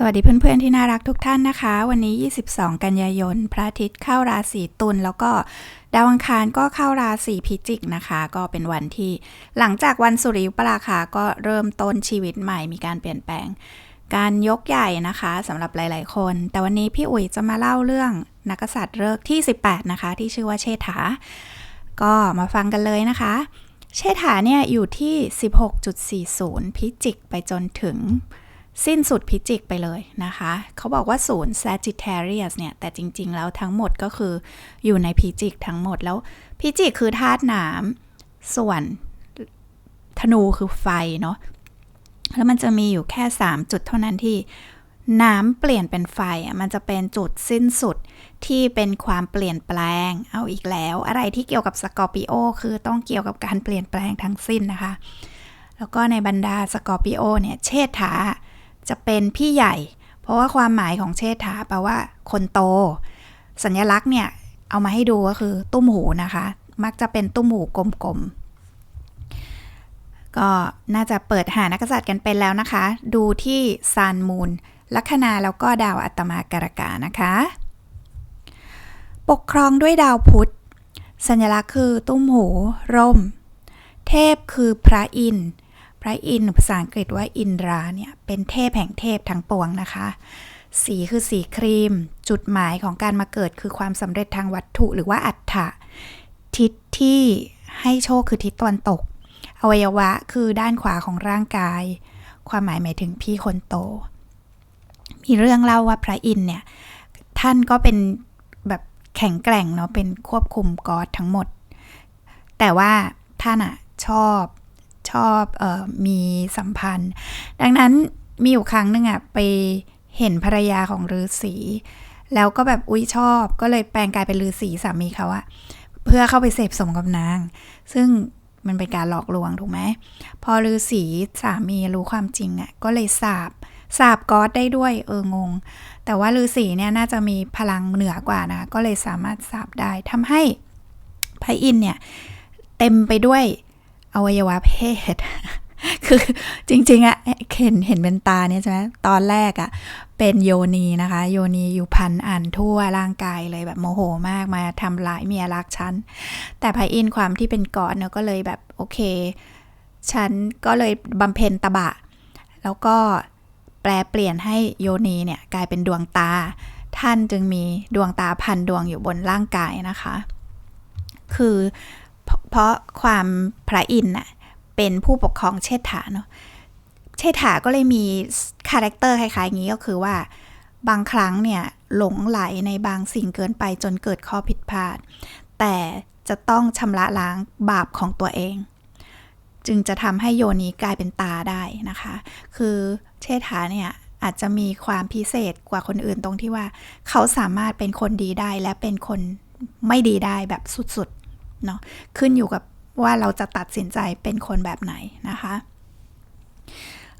สวัสดีเพื่อนๆที่น่ารักทุกท่านนะคะ วันนี้ 22 กันยายน พระอาทิตย์เข้าราศีตุลแล้วก็ดาวอังคารก็เข้าราศีพิจิกนะคะ ก็เป็นวันที่ หลังจากวันสุริยุปราคาก็เริ่มต้นชีวิตใหม่มีการเปลี่ยนแปลง การยกใหญ่นะคะสำหรับหลาย ๆ คน แต่วันนี้พี่อุ๋ยจะมาเล่าเรื่องนักษัตริย์เลิกที่ 18 นะคะ ที่ชื่อว่าเชษฐา ก็มาฟังกันเลยนะคะ เชษฐาเนี่ยอยู่ที่ 16.40 พิจิกไปจนถึง สิ้นสุดพิจิกไปเลยนะคะ เขาบอกว่าศูนย์ Sagittarius เนี่ย แต่จริง ๆ แล้วทั้งหมดก็คืออยู่ในพิจิกทั้งหมดแล้วพิจิกคือธาตุน้ำส่วนธนูคือไฟเนาะแล้วมันจะมีอยู่แค่ 3 จุดเท่านั้นที่น้ำเปลี่ยนเป็นไฟอะมันจะเป็นจุดสิ้นสุดที่เป็นความเปลี่ยนแปลง เอาอีกแล้ว อะไรที่เกี่ยวกับสกอร์ปิโอคือต้องเกี่ยวกับการเปลี่ยนแปลงทั้งสิ้นนะคะ แล้วก็ในบรรดาสกอร์ปิโอเนี่ยเชษฐา จะเป็นพี่ใหญ่ เพราะว่าความหมายของเชษฐาแปลว่า คนโต สัญลักษณ์เนี่ย เอามาให้ดูก็คือตุ้มหูนะคะ มักจะเป็นตุ้มหูกลมๆ ก็น่าจะเปิดหานักษัตริย์กันเป็นแล้วนะคะ ดูที่ซานมูลลัคนาแล้วก็ดาวอัตมาการกานะคะ ปกครองด้วยดาวพุธ สัญลักษณ์คือตุ้มหู ร่ม เทพคือพระอินทร์ พระอินทร์ภาษาอังกฤษว่าอินราเนี่ยเป็นเทพแห่งเทพทั้งปวงนะคะ สีคือสีครีม จุดหมายของการมาเกิดคือความสำเร็จทางวัตถุหรือว่าอัฏฐะทิศที่ให้โชคคือทิศตะวันตก อวัยวะคือด้านขวาของร่างกาย ความหมายหมายถึงพี่คนโต มีเรื่องเล่าว่าพระอินเนี่ยท่านก็เป็นแบบแข็งแกร่งเนาะเป็นควบคุมกอดทั้งหมด แต่ว่าท่านอะชอบ ชอบออมีสัมพันธ์ ดังนั้นมีอยู่ครั้งหนึ่งอะไปเห็นภรรยาของฤาษีแล้วก็แบบอุ้ยชอบก็เลยแปลงกายเป็นฤาษีสามีเขาอะเพื่อเข้าไปเสพสมกับนาง ซึ่งมันเป็นการหลอกลวงถูกไหมพอฤาษีสามีรู้ความจริงอะก็เลยสาบสาบก๊อดได้ด้วยเอองง แต่ว่าฤาษีเนี่ยน่าจะมีพลังเหนือกว่านะ ก็เลยสามารถสาบได้ทำให้พระอินเนี่ยเต็มไปด้วย อวัยวะเพศ คือจริงๆอะเห็นเห็นเป็นตาเนี่ยใช่ไหมตอนแรกอะเป็นโยนีนะคะ โยนีอยู่พันอันทั่วร่างกายเลยแบบโมโหมากมาทำร้ายเมียรักฉัน แต่พระอินทร์ความที่เป็นกอดเนาะก็เลยแบบโอเค ฉันก็เลยบำเพ็ญตบะ แล้วก็แปลเปลี่ยนให้โยนีเนี่ยกลายเป็นดวงตา ท่านจึงมีดวงตาพันดวงอยู่บนร่างกายนะคะ คือ เพราะความพระอินทร์น่ะเป็นผู้ปกครองเชษฐาเนาะเชษฐาก็เลยมีคาแรคเตอร์คล้ายๆอย่างนี้ก็คือว่า บางครั้งเนี่ยหลงไหลในบางสิ่งเกินไปจนเกิดข้อผิดพลาด แต่จะต้องชำระล้างบาปของตัวเอง จึงจะทำให้โยนีกลายเป็นตาได้นะคะ คือเชษฐาเนี่ยอาจจะมีความพิเศษกว่าคนอื่นตรงที่ว่า เขาสามารถเป็นคนดีได้และเป็นคนไม่ดีได้แบบสุด เนาะขึ้นอยู่กับว่าเราจะตัดสินใจเป็นคนแบบไหนนะคะ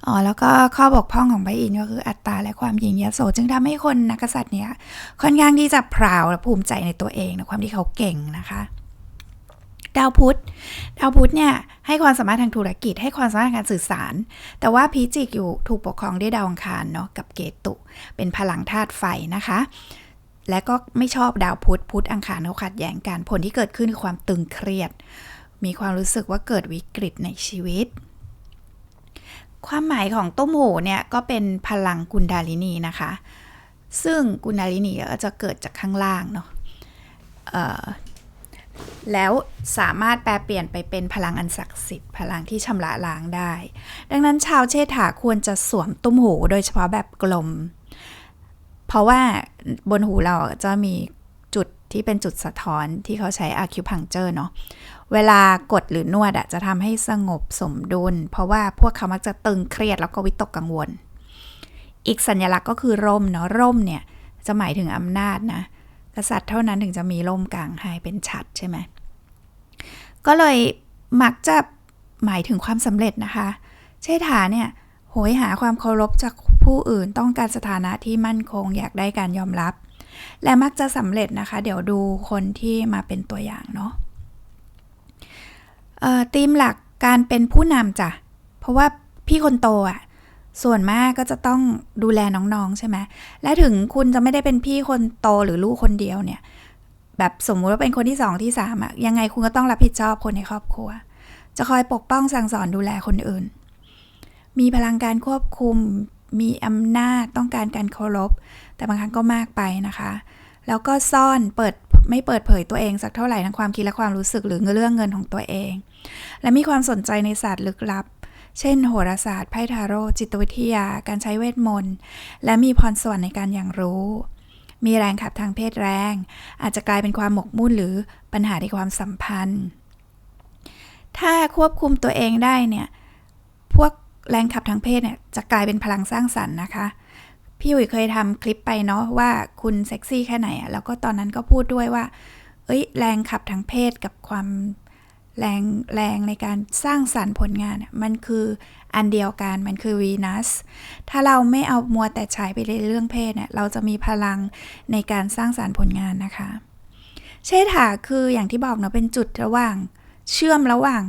อ๋อแล้วก็ข้อบกพร่องของพระอินทร์ก็คืออัตตาและความหยิ่งยโสจึงทำให้คนนักษัตริย์เนี่ยค่อนข้างที่จะพราวและภูมิใจในตัวเองในความที่เขาเก่งนะคะดาวพุธดาวพุธเนี่ยให้ความสามารถทางธุรกิจ ให้ความสามารถการสื่อสาร แต่ว่าพิจิกอยู่ถูกปกครองด้วยดาวอังคารเนาะกับเกตุเป็นพลังธาตุไฟนะคะ และก็ไม่ชอบดาวพุธพุธอังคารเขาขัดแย้งกัน ผลที่เกิดขึ้นคือความตึงเครียด มีความรู้สึกว่าเกิดวิกฤตในชีวิต ความหมายของต้มหูเนี่ยก็เป็นพลังกุนดาลินีนะคะ ซึ่งกุนดาลินีจะเกิดจากข้างล่างเนาะแล้วสามารถแปลเปลี่ยนไปเป็นพลังอันศักดิ์สิทธิ์พลังที่ชำระล้างได้ ดังนั้นชาวเชษฐาควรจะสวมตุ้มหูโดยเฉพาะแบบกลม เพราะว่าบนหูเราจะมีจุดที่เป็นจุดสะท้อนที่เขาใช้อาคิวพังเจอร์เนาะเวลากดหรือนวดอะจะทำให้สงบสมดุล เพราะว่าพวกเขามักจะตึงเครียดแล้วก็วิตกกังวล อีกสัญลักษณ์ก็คือร่มเนาะร่มเนี่ยจะหมายถึงอำนาจนะกษัตริย์เท่านั้นถึงจะมีร่มกลางให้เป็นชัดใช่ไหมก็เลยมักจะหมายถึงความสำเร็จนะคะ เชษฐาเนี่ยโหยหาความเคารพจาก ผู้อื่นต้องการสถานะที่มั่นคงอยากได้การยอมรับ และมักจะสำเร็จนะคะ เดี๋ยวดูคนที่มาเป็นตัวอย่างเนาะธีมหลักการเป็นผู้นำจ้ะ เพราะว่าพี่คนโตอะส่วนมากก็จะต้องดูแลน้องๆใช่ไหม และถึงคุณจะไม่ได้เป็นพี่คนโตหรือลูกคนเดียวเนี่ย แบบสมมุติว่าเป็นคนที่สองที่สามอะยังไงคุณก็ต้องรับผิดชอบคนในครอบครัว จะคอยปกป้องสั่งสอนดูแลคนอื่น มีพลังการควบคุม มีอำนาจต้องการการเคารพ แต่บางครั้งก็มากไปนะคะ แล้วก็ซ่อนเปิดไม่เปิดเผยตัวเองสักเท่าไหร่ทั้งความคิดและความรู้สึกหรือเรื่องเงินของตัวเอง และมีความสนใจในศาสตร์ลึกลับ เช่น โหราศาสตร์ไพ่ทาโร่จิตวิทยา การใช้เวทมนต์ และมีพรสวรรค์ในการอย่างรู้ มีแรงขับทางเพศแรง อาจจะกลายเป็นความหมกมุ่นหรือปัญหาในความสัมพันธ์ ถ้าควบคุมตัวเองได้เนี่ย พวก แรงขับทางเพศเนี่ยจะกลายเป็นพลังสร้างสรรค์นะคะ พี่อุ๋ยเคยทำคลิปไปเนาะว่าคุณเซ็กซี่แค่ไหนอะแล้วก็ตอนนั้นก็พูดด้วยว่า เอ้ย แรงขับทางเพศกับความแรงแรงในการสร้างสรรค์ผลงาน มันคืออันเดียวกันมันคือวีนัสถ้าเราไม่เอามัวแต่ใช้ไปในเรื่องเพศเนี่ยเราจะมีพลังในการสร้างสารรค์ผลงานนะคะ เชษฐาคืออย่างที่บอกเนาะเป็นจุดระหว่าง เชื่อมระหว่าง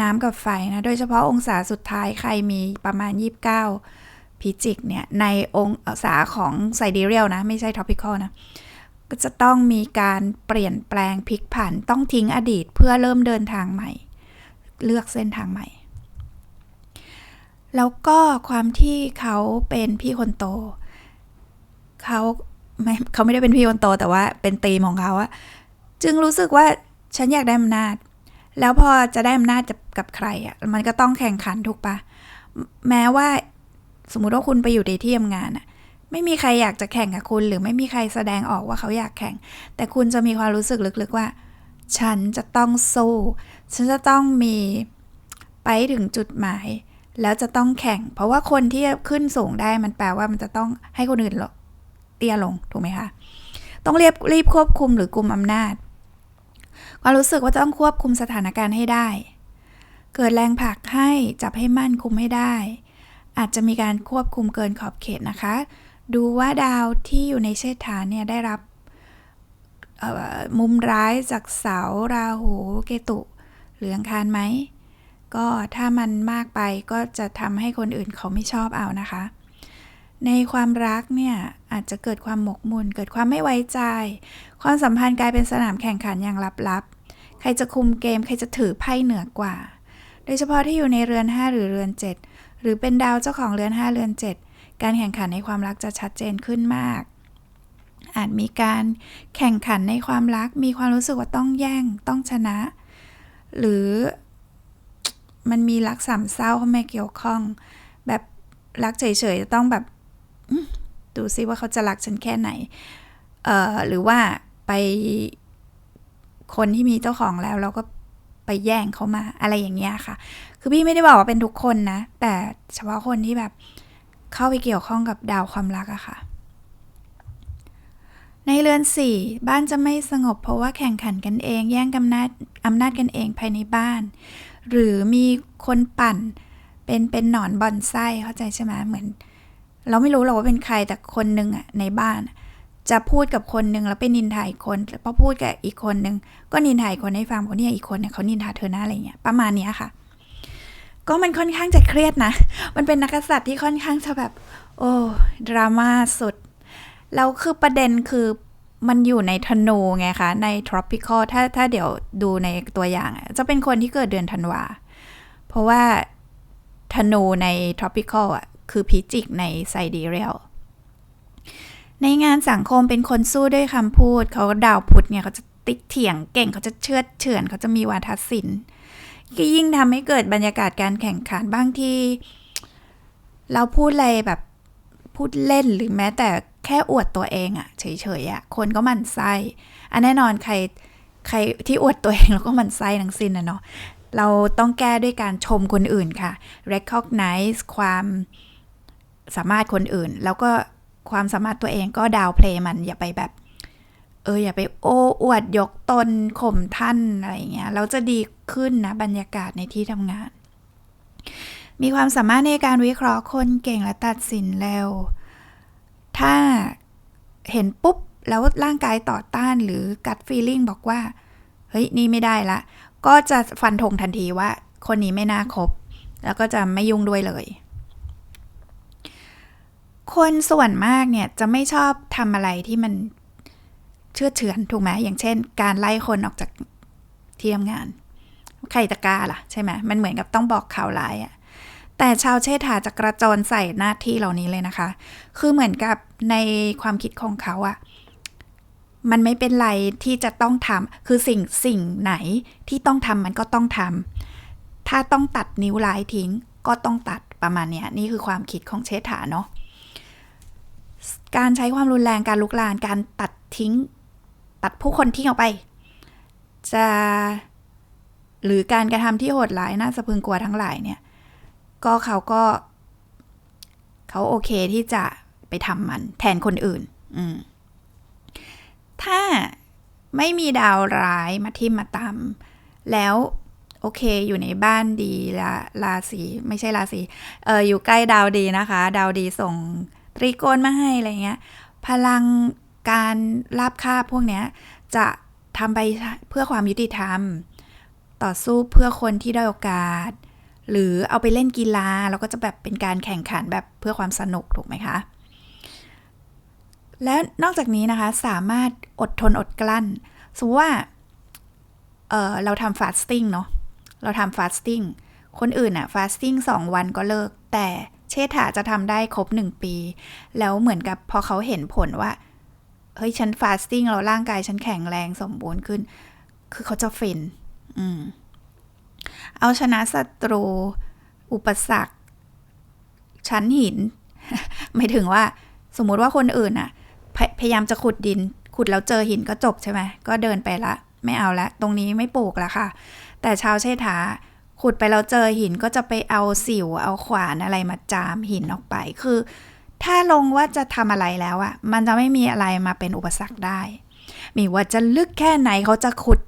น้ำกับไฟนะ โดยเฉพาะองศาสุดท้ายใครมีประมาณ 29 พิจิกเนี่ย ในองศาของไซเดเรียลนะ ไม่ใช่ท็อปิคอลนะ ก็จะต้องมีการเปลี่ยนแปลงพลิกผันต้องทิ้งอดีตเพื่อเริ่มเดินทางใหม่ เลือกเส้นทางใหม่ แล้วก็ความที่เขาเป็นพี่คนโต เขาไม่เขาไม่ได้เป็นพี่คนโตแต่ว่าเป็นตีมของเขาอะจึงรู้สึกว่าฉันอยากได้อำนาจ แล้วพอจะได้อำนาจกับใครอะมันก็ต้องแข่งขันถูกปะแม้ว่าสมมุติว่าคุณไปอยู่ในที่ทำงานอะไม่มีใครอยากจะแข่งกับคุณ หรือไม่มีใครแสดงออกว่าเขาอยากแข่ง แต่คุณจะมีความรู้สึกลึกๆว่า ฉันจะต้องสู้ฉันจะต้องมีไปถึงจุดหมาย แล้วจะต้องแข่ง เพราะว่าคนที่ขึ้นสูงได้มันแปลว่ามันจะต้องให้คนอื่นเตี้ยลงถูกไหมคะต้องเรียบรีบควบคุมหรือกลุ่มอำนาจ ความรู้สึกว่าต้องควบคุมสถานการณ์ให้ได้ เกิดแรงผลักให้จับให้มั่นคุมให้ได้ อาจจะมีการควบคุมเกินขอบเขตนะคะ ดูว่าดาวที่อยู่ในเชษฐานเนี่ยได้รับมุมร้ายจากเสาราหูเกตุหรืออังคารไหม ก็ถ้ามันมากไปก็จะทำให้คนอื่นเขาไม่ชอบเอานะคะ ในความรักเนี่ยอาจจะเกิดความหมกมุ่น เกิดความไม่ไว้ใจ ความสัมพันธ์กลายเป็นสนามแข่งขันอย่างลับๆ ใครจะคุมเกม ใครจะถือไพ่เหนือกว่า โดยเฉพาะที่อยู่ในเรือน 5 หรือเรือน 7 หรือเป็นดาวเจ้าของเรือน 5 เรือน 7 การแข่งขันในความรักจะชัดเจนขึ้นมาก อาจมีการแข่งขันในความรัก มีความรู้สึกว่าต้องแย่ง ต้องชนะ หรือมันมีรักสามเศร้าเข้ามาเกี่ยวข้อง แบบรักเฉยๆจะต้องแบบ ดูซิว่าเขาจะรักฉันแค่ไหน เอ่อ หรือว่าไปคนที่มีเจ้าของแล้วเราก็ไปแย่งเขามาอะไรอย่างเงี้ยค่ะ คือพี่ไม่ได้บอกว่าเป็นทุกคนนะ แต่เฉพาะคนที่แบบเข้าไปเกี่ยวข้องกับดาวความรักอะค่ะ ในเรือนสี่บ้านจะไม่สงบเพราะว่าแข่งขันกันเอง แย่งอำนาจอำนาจกันเองภายในบ้าน หรือมีคนปั่นเป็นเป็นหนอนบอนไส้เข้าใจใช่ไหมเหมือน เราไม่รู้หรอกว่าเป็นใครแต่คนหนึ่งอะในบ้าน จะพูดกับคนหนึ่งแล้วไปนินทาอีกคนพอพูดกับอีกคนหนึ่งก็นินทาอีกคนให้ฟังคนนี้อีกคนเนี่ยเขานินทาเธอหน้าอะไรเงี้ยประมาณนี้ค่ะ ก็มันค่อนข้างจะเครียดนะ มันเป็นนักษัตริย์ที่ค่อนข้างจะแบบ โอ้ดราม่าสุดแล้วคือประเด็นคือมันอยู่ในธนูไงคะ ใน tropical ถ้าถ้าเดี๋ยวดูในตัวอย่าง จะเป็นคนที่เกิดเดือนธันวา เพราะว่าธนูใน tropical อะ คือพิจิกในไซดีเรียลในงานสังคมเป็นคนสู้ด้วยคำพูด เขาดาวพุธเนี่ยเขาจะติดเถียงเก่งเขาจะเชื่อเฉือนเขาจะมีวาทศิลป์ก็ยิ่งทำให้เกิดบรรยากาศการแข่งขันบางที่ เราพูดอะไรแบบพูดเล่นหรือแม้แต่แค่อวดตัวเองอะเฉยๆอะคนก็มันไส้อันแน่นอนใครใครที่อวดตัวเองแล้วก็มันไส้ทั้งสิ้นนะเนาะเราต้องแก้ด้วยการชมคนอื่นค่ะ recognize ความ สามารถคนอื่น แล้วก็ความสามารถตัวเองก็ดาวเพลย์มันอย่าไปแบบ เอออย่าไปโอ้อวดยกตนข่มท่านอะไรเงี้ยเราจะดีขึ้นนะบรรยากาศในที่ทำงาน มีความสามารถในการวิเคราะห์คนเก่งและตัดสินเร็ว ถ้าเห็นปุ๊บแล้วร่างกายต่อต้านหรือกัดฟีลิ่งบอกว่า เฮ้ย นี่ไม่ได้ละ ก็จะฟันธงทันทีว่า คนนี้ไม่น่าคบ แล้วก็จะไม่ยุ่งด้วยเลย คนส่วนมากเนี่ยจะไม่ชอบทำอะไรที่มันเชื่อเฉือนถูกไหมอย่างเช่น การไล่คนออกจากที่ทำงาน ใครจะกล้าล่ะใช่ไหมมันเหมือนกับต้องบอกข่าวร้ายอะแต่ชาวเชษฐาจะกระโจนใส่หน้าที่เหล่านี้เลยนะคะ คือเหมือนกับในความคิดของเขาอะมันไม่เป็นไรที่จะต้องทำคือสิ่งสิ่งไหนที่ต้องทำมันก็ต้องทำถ้าต้องตัดนิ้วร้ายทิ้งก็ต้องตัดประมาณเนี้ยนี่คือความคิดของเชษฐาเนาะ การใช้ความรุนแรงการลุกลานการตัดทิ้ง ตัดผู้คนทิ้งออกไป จะหรือการกระทำที่โหดร้ายน่าสะพึงกลัวทั้งหลายเนี่ย ก็เขาก็เขาโอเคที่จะไปทำมันแทนคนอื่น อืมถ้าไม่มีดาวร้ายมาทิมมาตามแล้วโอเค อยู่ในบ้านดีละราศีไม่ใช่ราศีเอออยู่ใกล้ดาวดีนะคะ ดาวดีส่ง ตรีโกณมาให้อะไรเงี้ย พลังการราบคาพวกเนี้ย จะทำไปเพื่อความยุติธรรม ต่อสู้เพื่อคนที่ได้โอกาส หรือเอาไปเล่นกีฬาแล้วก็จะแบบเป็นการแข่งขันแบบเพื่อความสนุกถูกไหมคะ และนอกจากนี้นะคะสามารถอดทนอดกลั้น สมมติว่าเเราทำฟาสติ้งเนาะ เราทำฟาสติ้ง คนอื่นอะฟาสติ้งสองวันก็เลิก แต่ เชษฐาจะทำได้ครบหนึ่งปี แล้วเหมือนกับพอเขาเห็นผลว่า เฮ้ย ฉันฟาสติ้งแล้วร่างกายฉันแข็งแรงสมบูรณ์ขึ้น คือเขาจะฟิน อืม เอาชนะศัตรู อุปสรรค ชั้นหิน ไม่ถึงว่า สมมุติว่าคนอื่นอะพพยายามจะขุดดิน ขุดแล้วเจอหินก็จบใช่ไหม ก็เดินไปละ ไม่เอาละ ตรงนี้ไม่ปลูกละค่ะ แต่ชาวเชษฐา ขุดไปแล้วเจอหินก็จะไปเอาสิวเอาขวานอะไรมาจามหินออกไป คือ ถ้าลงว่าจะทำอะไรแล้วอะมันจะไม่มีอะไรมาเป็นอุปสรรคได้ไม่ว่าจะลึกแค่ไหนเขาจะขุด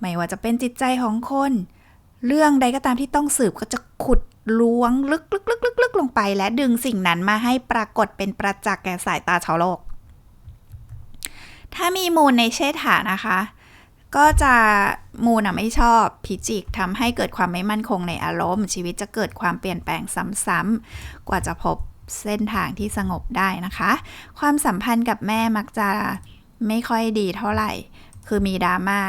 ไม่ว่าจะเป็นจิตใจของคน เรื่องใดก็ตามที่ต้องสืบเขาจะขุดล้วงลึกลึกลึกลึกลึกลงไป และดึงสิ่งนั้นมาให้ปรากฏเป็นประจักษ์แก่สายตาชาวโลก ถ้ามีมูลในเชษฐานะคะ ก็จะมูนอะไม่ชอบพิจิกทำให้เกิดความไม่มั่นคงในอารมณ์ ชีวิตจะเกิดความเปลี่ยนแปลงซ้ำๆกว่าจะพบเส้นทางที่สงบได้นะคะ ความสัมพันธ์กับแม่มักจะไม่ค่อยดีเท่าไหร่ คือมีดราม่า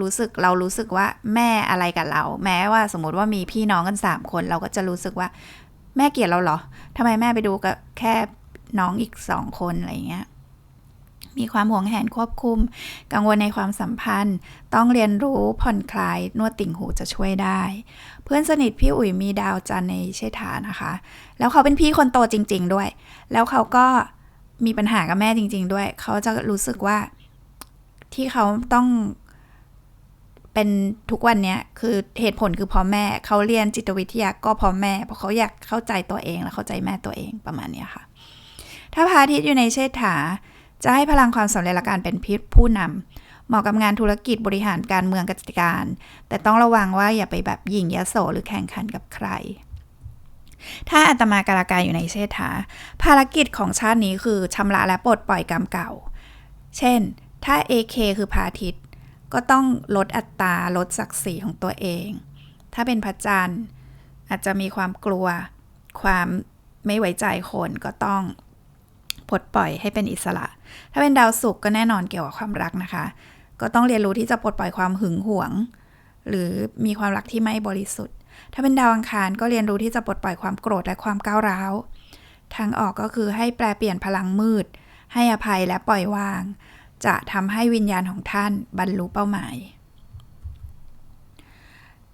รู้สึกเรารู้สึกว่าแม่อะไรกับเรา แม้ว่าสมมติว่ามีพี่น้องกันสามคน เราก็จะรู้สึกว่า แม่เกลียดเราเหรอทำไมแม่ไปดูกับแค่น้องอีกสองคนอะไรเงี้ย มีความหวงแหนควบคุม กังวลในความสัมพันธ์ ต้องเรียนรู้ผ่อนคลาย นวดติ่งหูจะช่วยได้ เพื่อนสนิทพี่อุ๋ยมีดาวจันในเชษฐานะคะ แล้วเขาเป็นพี่คนโตจริง ๆ ด้วย แล้วเขาก็มีปัญหากับแม่จริง ๆ ด้วย เขาจะรู้สึกว่าที่เขาต้องเป็นทุกวันนี้คือเหตุผลคือพ่อแม่เขาเรียนจิตวิทยาก็พ่อแม่เพราะเขาอยากเข้าใจตัวเองและเข้าใจแม่ตัวเองประมาณนี้ค่ะ ถ้าพาทิตย์อยู่ในเชษฐา จะให้พลังความสำเร็จและการเป็นพิษผู้นำเหมาะกับงานธุรกิจบริหารการเมืองกิจการ แต่ต้องระวังว่าอย่าไปแบบหยิ่งยโสหรือแข่งขันกับใคร ถ้าอัตมาการากายอยู่ในเชษฐา ภารกิจของชาตินี้คือชำระและปลดปล่อยกรรมเก่า เช่น ถ้า AK คือพาทิตย์ก็ต้องลดอัตราลดศักดิ์ศรีของตัวเอง ถ้าเป็นพระจันทร์อาจจะมีความกลัว ความไม่ไว้ใจคนก็ต้อง ปลดปล่อยให้เป็นอิสระ ถ้าเป็นดาวศุกร์ก็แน่นอนเกี่ยวกับความรักนะคะ ก็ต้องเรียนรู้ที่จะปลดปล่อยความหึงหวง หรือมีความรักที่ไม่บริสุทธิ์ ถ้าเป็นดาวอังคารก็เรียนรู้ที่จะปลดปล่อยความโกรธและความก้าวร้าวทางออกก็คือให้แปลเปลี่ยนพลังมืด ให้อภัยและปล่อยวาง จะทำให้วิญญาณของท่านบรรลุเป้าหมาย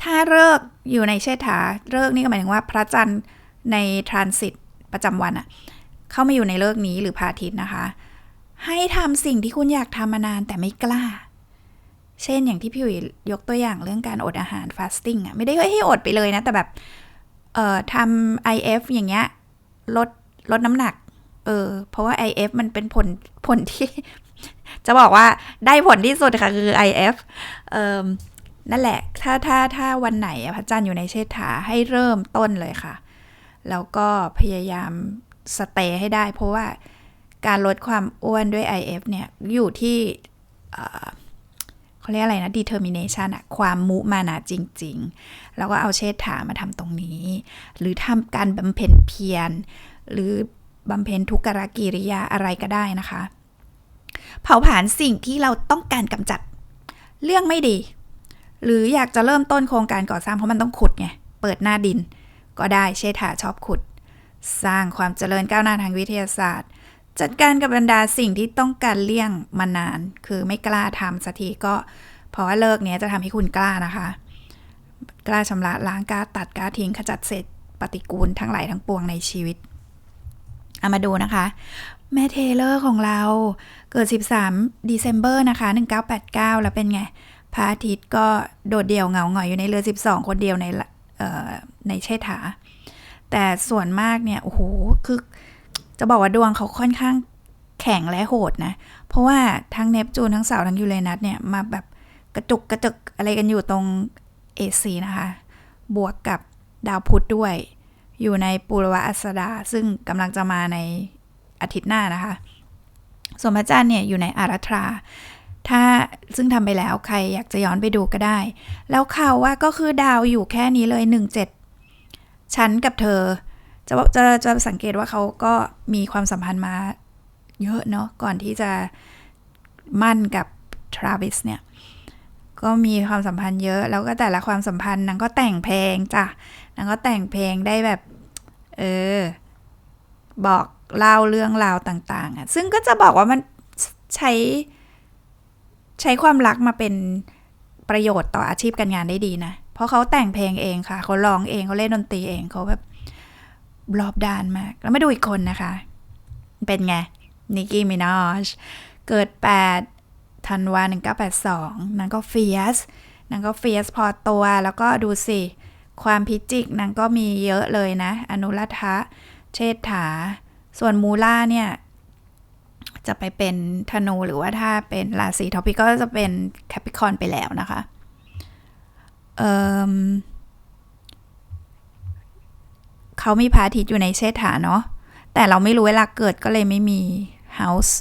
ถ้าเลิกอยู่ในเชษฐาเลิกนี่ก็หมายถึงว่าพระจันทร์ในทรานสิตประจำวันอะ เข้ามาอยู่ในเลิกนี้หรือพาทิตนะคะ ให้ทำสิ่งที่คุณอยากทำมานานแต่ไม่กล้า เช่นอย่างที่พี่อุ๋ยยกตัวอย่างเรื่องการอดอาหารฟาสติ้งอะไม่ได้ให้อดไปเลยนะ แต่แบบเอ่อทำ IF อย่างเงี้ยลดลดน้ำหนัก เออ เพราะว่า IF มันเป็นผลผลที่ จะบอกว่าได้ผลที่สุดค่ะ คือ IF เอ่อนั่นแหละ ถ้าถ้าถ้าวันไหนพระจันทร์อยู่ในเชษฐาให้เริ่มต้นเลยค่ะ แล้วก็พยายาม สเตย์ให้ได้ เพราะว่าการลดความอ้วนด้วย IF เนี่ยอยู่ที่เขาเรียกอะไรนะ determination อะความมุมานะจริง ๆ แล้วก็เอาเชษฐามาทำตรงนี้ หรือทำการบำเพ็ญเพียร หรือบำเพ็ญทุกขกิริยาอะไรก็ได้นะคะ เผาผลาญสิ่งที่เราต้องการกำจัดเรื่องไม่ดี หรืออยากจะเริ่มต้นโครงการก่อสร้างเพราะมันต้องขุดไง เปิดหน้าดิน ก็ได้เชษฐาชอบขุด สร้างความเจริญก้าวหน้าทางวิทยาศาสตร์ จัดการกับบรรดาสิ่งที่ต้องการเลี่ยงมานาน คือไม่กล้าทำสักทีก็เพราะว่าเลิกเนี้ยจะทำให้คุณกล้านะคะ กล้าชำระล้างกล้าตัดกล้าทิ้งขจัดเศษปฏิกูลทั้งหลายทั้งปวงในชีวิตเอามาดูนะคะแม่เทเลอร์ของเราเกิด 13 December นะคะ 1989 แล้วเป็นไงพระอาทิตย์ก็โดดเดี่ยวเหงาหงอยอยู่ในเรือ 12 คนเดียวในในเชษฐา แต่ส่วนมากเนี่ยโอ้โหคือจะบอกว่าดวงเขาค่อนข้างแข็งและโหดนะ เพราะว่าทั้งเนปจูนทั้งเสาร์ทั้งยูเรนัสเนี่ยมาแบบกระจุกกระจึกอะไรกันอยู่ตรงเอซีนะคะ บวกกับดาวพุธด้วย อยู่ในปุรวะอัสดา ซึ่งกำลังจะมาในอาทิตย์หน้านะคะ ส่วนพระจันทร์เนี่ยอยู่ในอารัตรา ถ้าซึ่งทำไปแล้วใครอยากจะย้อนไปดูก็ได้ แล้วข่าวว่าก็คือดาวอยู่แค่นี้เลย 17ชั้นกับเธอ จะจะจะสังเกตว่าเขาก็มีความสัมพันธ์มาเยอะเนาะก่อนที่จะมั่นกับทราวิสเนี่ยก็มีความสัมพันธ์เยอะ แล้วก็แต่ละความสัมพันธ์นางก็แต่งเพลงจ้ะนางก็แต่งเพลงได้แบบ เออ บอกเล่าเรื่องราวต่าง ๆ อะ ซึ่งก็จะบอกว่ามันใช้ ใช้ความรักมาเป็นประโยชน์ต่ออาชีพการงานได้ดีนะ เพราะเขาแต่งเพลงเองค่ะเขาร้องเองเขาเล่นดนตรีเองเขาแบบรอบด้านมาก แล้วมาดูอีกคนนะคะ เป็นไงนิกกี้มินอชเกิด 8 ธันวา 1982นางก็เฟียสนางก็เฟียสพอตัว แล้วก็ดูสิ ความพิจิกนางก็มีเยอะเลยนะ อนุรัฐะเชษฐา ส่วนมูล่าเนี่ย จะไปเป็นธนูหรือว่าถ้าเป็นราศีทอปิก็จะเป็นแคปิคอนไปแล้วนะคะ เเขามีพระอาทิตย์อยู่ในเชษฐาเนาะแต่เราไม่รู้เวลาเกิดก็เลยไม่มี house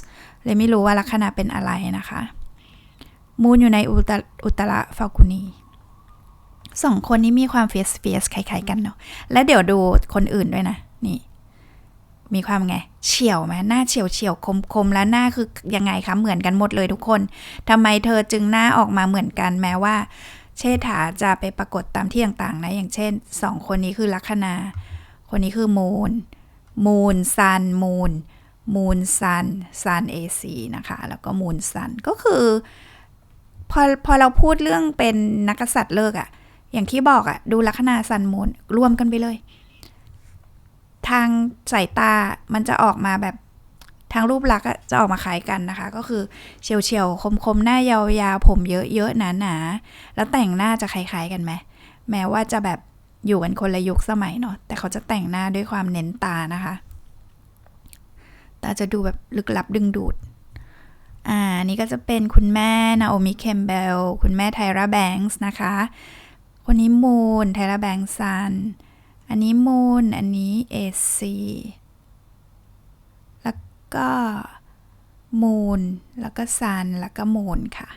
เลยไม่รู้ว่าลัคนาเป็นอะไรนะคะ มูนอยู่ในอุตอุตระฟากุนีสองคนนี้มีความเฟียสเฟียสคล้ายๆกันเนาะและเดี๋ยวดูคนอื่นด้วยนะ นี่ มีความไง เฉียวไหมหน้าเฉียวเฉียวคมคมแล้วหน้าคือยังไงคะเหมือนกันหมดเลยทุกคนทำไมเธอจึงหน้าออกมาเหมือนกันแม้ว่า เชษฐาจะไปปรากฏตามที่ต่างๆนะ อย่างเช่นสองคนนี้คือลัคนา คนนี้คือมูน มูนซัน มูน มูนซัน ซันเอซีนะคะ แล้วก็มูนซัน ก็คือ พอพอเราพูดเรื่องเป็นนักษัตริย์เลิกอะอย่างที่บอกอะดูลัคนาซันมูนรวมกันไปเลย ทางสายตามันจะออกมาแบบ ทางรูปลักษณ์จะออกมาคล้ายกันนะคะ ก็คือเฉียวเฉียวคมคมหน้ายาวๆผมเยอะๆหนาๆแล้วแต่งหน้าจะคล้ายๆกันไหมแม้ว่าจะแบบอยู่กันคนละยุคสมัยเนาะแต่เขาจะแต่งหน้าด้วยความเน้นตานะคะตาจะดูแบบลึกลับดึงดูดอ่านี่ก็จะเป็นคุณแม่นาโอมิเคมเบลคุณแม่ไทราแบงส์นะคะ คนนี้มูนไทราแบงซ์ซัน อันนี้มูนอันนี้เอซี ก็มูนแล้วก็ซัน แล้วก็มูนค่ะ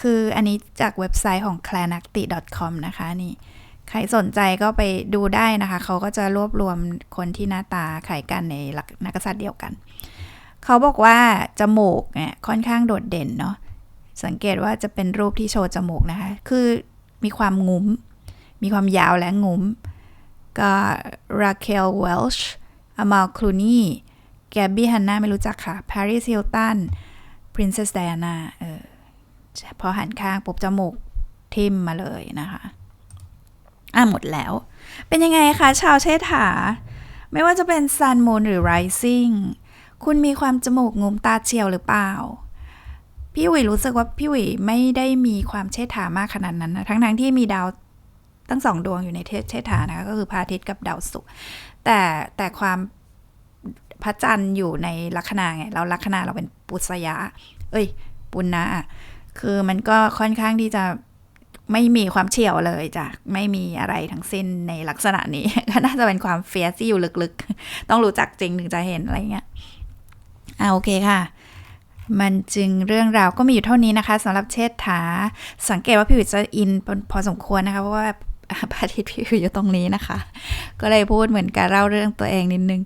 คืออันนี้จากเว็บไซต์ของ c l a n a c t i c o m นะคะนี่ ใครสนใจก็ไปดูได้นะคะ เขาก็จะรวบรวมคนที่หน้าตาไข่กันในนักษัตริย์เดียวกัน เขาบอกว่าจมูกเนี่ยค่อนข้างโดดเด่นเนาะ สังเกตว่าจะเป็นรูปที่โชว์จมูกนะคะ คือมีความงุ้ม มีความยาวและงุ้ม ก็ราเคลเวลช์อามาลคลูนี แกบบี้ฮันนาไม่รู้จักค่ะปาริสฮิลตันพรินเซสไดอาน่าเออพอหันข้างปุ๊บจมูกทิมมาเลยนะคะ อะหมดแล้ว เป็นยังไงคะชาวเชษฐา ไม่ว่าจะเป็น Sun Moon หรือ Rising คุณมีความจมูกงุมตาเฉียวหรือเปล่า พี่วิรู้สึกว่าพี่วิไม่ได้มีความเชษฐามากขนาดนั้นนะทั้งทั้งที่มีดาวตั้งสองดวงอยู่ในเชษฐานะคะก็คือพระอาทิตย์กับดาวศุกร์แต่แต่ความ พระจันทร์อยู่ในลัคนาไงเราลัคนาเราเป็นปุษยาเอ้ย ปุณณะคือมันก็ค่อนข้างที่จะไม่มีความเฉียวเลยจ้ะ ไม่มีอะไรทั้งสิ้นในลักษณะนี้ก็น่าจะเป็นความเฟียสที่อยู่ลึกๆ ต้องรู้จักจริงถึงจะเห็นอะไรเงี้ยอ่าโอเคค่ะ มันจึงเรื่องราวก็มีอยู่เท่านี้นะคะสำหรับเชษฐา สังเกตว่าพี่วิจะอินพอสมควรนะคะ เพราะว่าพระอาทิตย์พี่วิอยู่ตรงนี้นะคะ ก็เลยพูดเหมือนกับเล่าเรื่องตัวเองนิดนึง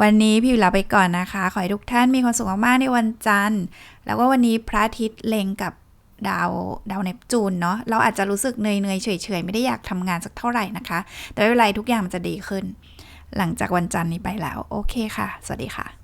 วันนี้พี่ลาไปก่อนนะคะ ขอให้ทุกท่านมีความสุขมากๆในวันจันทร์ แล้วก็วันนี้พระอาทิตย์เล็งกับดาวดาวเนปจูนเนาะ เราอาจจะรู้สึกเหนื่อยๆเฉยๆ ไม่ได้อยากทำงานสักเท่าไหร่นะคะ แต่ไม่เป็นไรทุกอย่างมันจะดีขึ้น หลังจากวันจันทร์นี้ไปแล้ว โอเคค่ะ สวัสดีค่ะ